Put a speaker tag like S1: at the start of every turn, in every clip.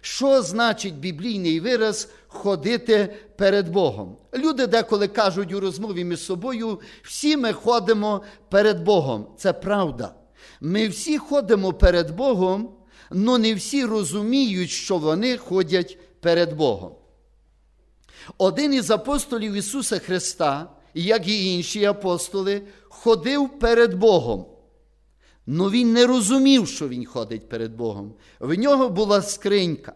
S1: Що значить біблійний вираз ходити перед Богом? Люди деколи кажуть у розмові між собою, всі ми ходимо перед Богом. Це правда. Ми всі ходимо перед Богом, але не всі розуміють, що вони ходять перед Богом. Один із апостолів Ісуса Христа, як і інші апостоли, ходив перед Богом. Ну він не розумів, що він ходить перед Богом. В нього була скринька.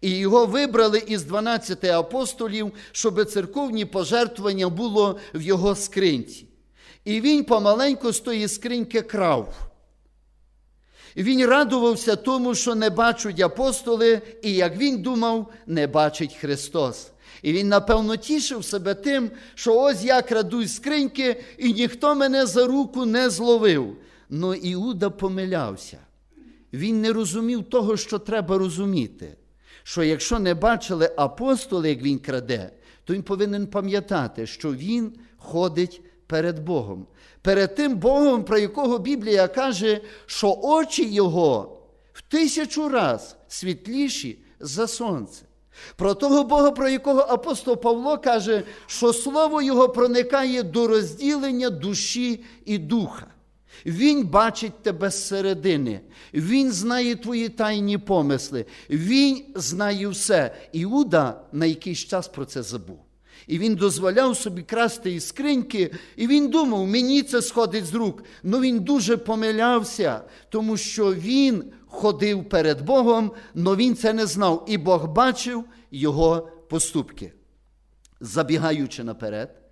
S1: І його вибрали із 12 апостолів, щоб церковні пожертвування було в його скринці. І він помаленьку з тої скриньки крав. Він радувався тому, що не бачать апостоли, і як він думав, не бачить Христос. І він, напевно, тішив себе тим, що ось я краду скриньки, і ніхто мене за руку не зловив. Но Іуда помилявся. Він не розумів того, що треба розуміти. Що якщо не бачили апостоли, як він краде, то він повинен пам'ятати, що він ходить перед Богом. Перед тим Богом, про якого Біблія каже, що очі Його в тисячу раз світліші за сонце. Про того Бога, про якого апостол Павло каже, що слово Його проникає до розділення душі і духа. Він бачить тебе зсередини, Він знає твої тайні помисли, Він знає все. Іуда на якийсь час про це забув. І він дозволяв собі красти із скриньки, і він думав, мені це сходить з рук. Ну він дуже помилявся, тому що він ходив перед Богом, але він це не знав. І Бог бачив його поступки. Забігаючи наперед,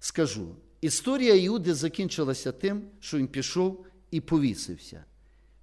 S1: скажу, історія Іуди закінчилася тим, що він пішов і повісився.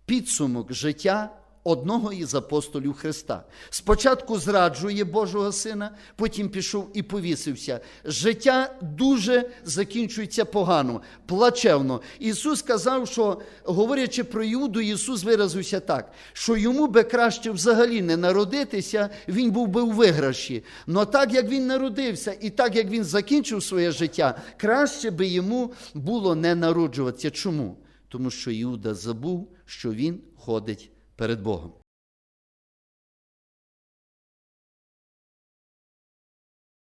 S1: Підсумок життя одного із апостолів Христа. Спочатку зраджує Божого Сина, потім пішов і повісився. Життя дуже закінчується погано, плачевно. Ісус сказав, що, говорячи про Іуду, Ісус виразився так, що йому би краще взагалі не народитися, він був би у виграші. Но так як він народився і так як він закінчив своє життя, краще би йому було не народжуватися. Чому? Тому що Іуда забув, що він ходить перед Богом.